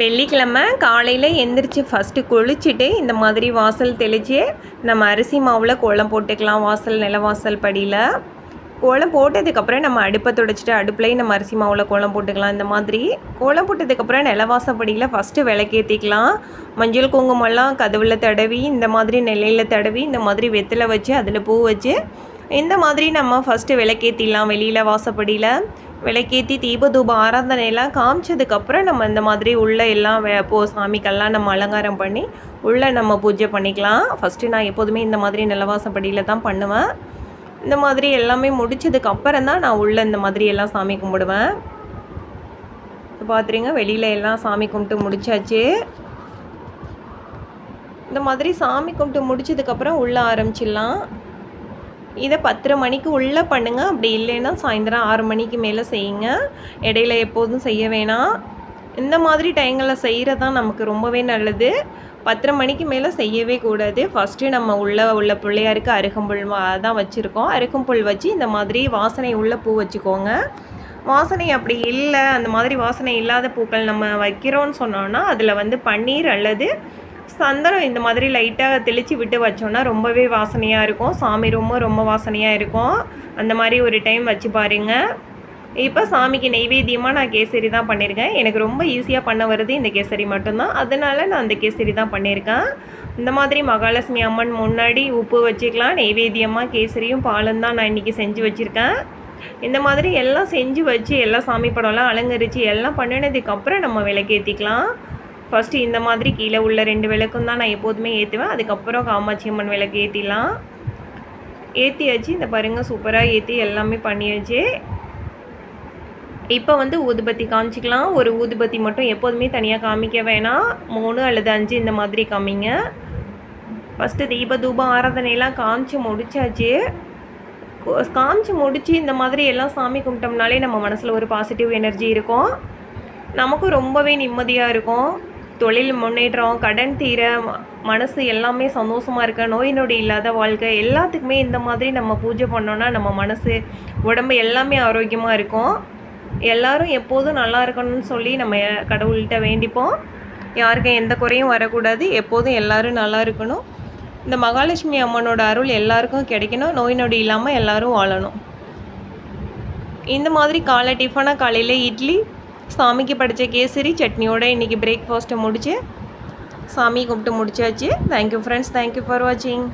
வெள்ளிக்கிழமை காலையில் எந்திரிச்சு ஃபஸ்ட்டு குளிச்சுட்டு இந்த மாதிரி வாசல் தெளித்து நம்ம அரிசி மாவில் கோலம் போட்டுக்கலாம் வாசல் நில வாசல் படியில். கோலம் போட்டதுக்கப்புறம் நம்ம அடுப்பை துடைச்சிட்டு அடுப்புலேயும் நம்ம அரிசி மாவில் கோலம் போட்டுக்கலாம். இந்த மாதிரி கோலம் போட்டதுக்கப்புறம் நிலவாசப்படியில் ஃபஸ்ட்டு விளக்கேற்றிக்கலாம் மஞ்சள் குங்குமம்லாம் கதவில் தடவி இந்த மாதிரி நெல்லையில் தடவி இந்த மாதிரி வெத்தலை வச்சு அதில் பூ வச்சு இந்த மாதிரி நம்ம ஃபஸ்ட்டு விளக்கேற்றிடலாம் வெளியில் வாசப்படியில் விளக்கேற்றி தீபதூப ஆராதனையெல்லாம் காமிச்சதுக்கப்புறம் நம்ம இந்த மாதிரி உள்ளே எல்லாம் போ சாமிக்கெல்லாம் நம்ம அலங்காரம் பண்ணி உள்ளே நம்ம பூஜை பண்ணிக்கலாம். ஃபஸ்ட்டு நான் எப்போதுமே இந்த மாதிரி நிலவாசப்படியில் தான் பண்ணுவேன். இந்த மாதிரி எல்லாமே முடிச்சதுக்கப்புறம் தான் நான் உள்ளே இந்த மாதிரி எல்லாம் சாமி கும்பிடுவேன். பார்த்துறீங்க பார்த்துருங்க வெளியில் எல்லாம் சாமி கும்பிட்டு முடிச்சாச்சு. இந்த மாதிரி சாமி கும்பிட்டு முடிச்சதுக்கப்புறம் உள்ளே ஆரம்பிச்சிடலாம். இதை பத்தரை மணிக்கு உள்ளே பண்ணுங்கள் அப்படி இல்லைன்னா சாயந்தரம் ஆறு மணிக்கு மேலே செய்யுங்க. இடையில எப்போதும் செய்ய வேணாம். இந்த மாதிரி டைங்களில் செய்கிறது தான் நமக்கு ரொம்பவே நல்லது. பத்தரை மணிக்கு மேலே செய்யவே கூடாது. ஃபஸ்ட்டு நம்ம உள்ளே உள்ள பிள்ளையாருக்கு அருகம்புல் தான் வச்சுருக்கோம். அருகம்புல் வச்சு இந்த மாதிரி வாசனை உள்ள பூ வச்சுக்கோங்க. வாசனை அப்படி இல்லை அந்த மாதிரி வாசனை இல்லாத பூக்கள் நம்ம வைக்கிறோன்னு சொன்னோன்னா அதில் வந்து பன்னீர் அல்லது சந்தனம் இந்த மாதிரி லைட்டாக தெளித்து விட்டு வச்சோன்னா ரொம்பவே வாசனையாக இருக்கும். சாமி ரூமும் ரொம்ப வாசனையாக இருக்கும். அந்த மாதிரி ஒரு டைம் வச்சு பாருங்கள் இப்போ சாமிக்கு நெய்வேத்தியமாக நான் கேசரி தான் பண்ணியிருக்கேன் எனக்கு ரொம்ப ஈஸியாக பண்ண வருது இந்த கேசரி மட்டும்தான். அதனால் நான் அந்த கேசரி தான் பண்ணியிருக்கேன் இந்த மாதிரி மகாலட்சுமி அம்மன் முன்னாடி உப்பு வச்சுக்கலாம். நெய்வேத்தியமாக கேசரியும் பாலும் தான் நான் இன்றைக்கி செஞ்சு வச்சுருக்கேன். இந்த மாதிரி எல்லாம் செஞ்சு வச்சு எல்லாம் சாமி படம்லாம் அலங்கரித்து எல்லாம் பண்ணினதுக்கப்புறம் நம்ம விளக்கேற்றிக்கலாம் ஃபஸ்ட்டு இந்த மாதிரி கீழே உள்ள ரெண்டு விளக்கும் தான் நான் எப்போதுமே ஏற்றுவேன் அதுக்கப்புறம் காமாட்சி அம்மன் விளக்கு ஏற்றிலாம் ஏற்றியாச்சு இந்த பாருங்கள் சூப்பராக ஏற்றி எல்லாமே பண்ணியாச்சு. இப்போ வந்து ஊதுபத்தி காமிச்சிக்கலாம். ஒரு ஊதுபத்தி மட்டும் எப்போதுமே தனியாக காமிக்க வேணாம். மூணு அல்லது அஞ்சு இந்த மாதிரி காமிங்க. ஃபஸ்ட்டு தீப தூபம் ஆராதனையெல்லாம் காமிச்சு முடிச்சாச்சு. காமிச்சு முடித்து இந்த மாதிரி எல்லாம் சாமி கும்பிட்டோம்னாலே நம்ம மனசில் ஒரு பாசிட்டிவ் எனர்ஜி இருக்கும். நமக்கும் ரொம்பவே நிம்மதியாக இருக்கும். தொழில் முன்னேற்றம் கடன் தீர மனசு எல்லாமே சந்தோஷமாக இருக்க நோய் நொடி இல்லாத வாழ்க்கை எல்லாத்துக்குமே இந்த மாதிரி நம்ம பூஜை பண்ணோன்னா நம்ம மனசு உடம்பு எல்லாமே ஆரோக்கியமாக இருக்கும். எல்லாரும் எப்போதும் நல்லா இருக்கணும்னு சொல்லி நம்ம கடவுள்கிட்ட வேண்டிப்போம். யாருக்கும் எந்த குறையும் வரக்கூடாது. எப்போதும் எல்லோரும் நல்லா இருக்கணும். இந்த மகாலட்சுமி அம்மனோட அருள் எல்லாருக்கும் கிடைக்கணும். நோய் நொடி இல்லாமல் எல்லோரும் வாழணும். இந்த மாதிரி காலை டிஃபனாக காலையில் இட்லி சாமிக்கு படித்த கேசரி சட்னியோட இன்றைக்கி பிரேக்ஃபாஸ்ட்டை முடித்து சாமி கும்பிட்டு முடிச்சாச்சு. தேங்க்யூ ஃப்ரெண்ட்ஸ் தேங்க்யூ ஃபார் வாட்சிங்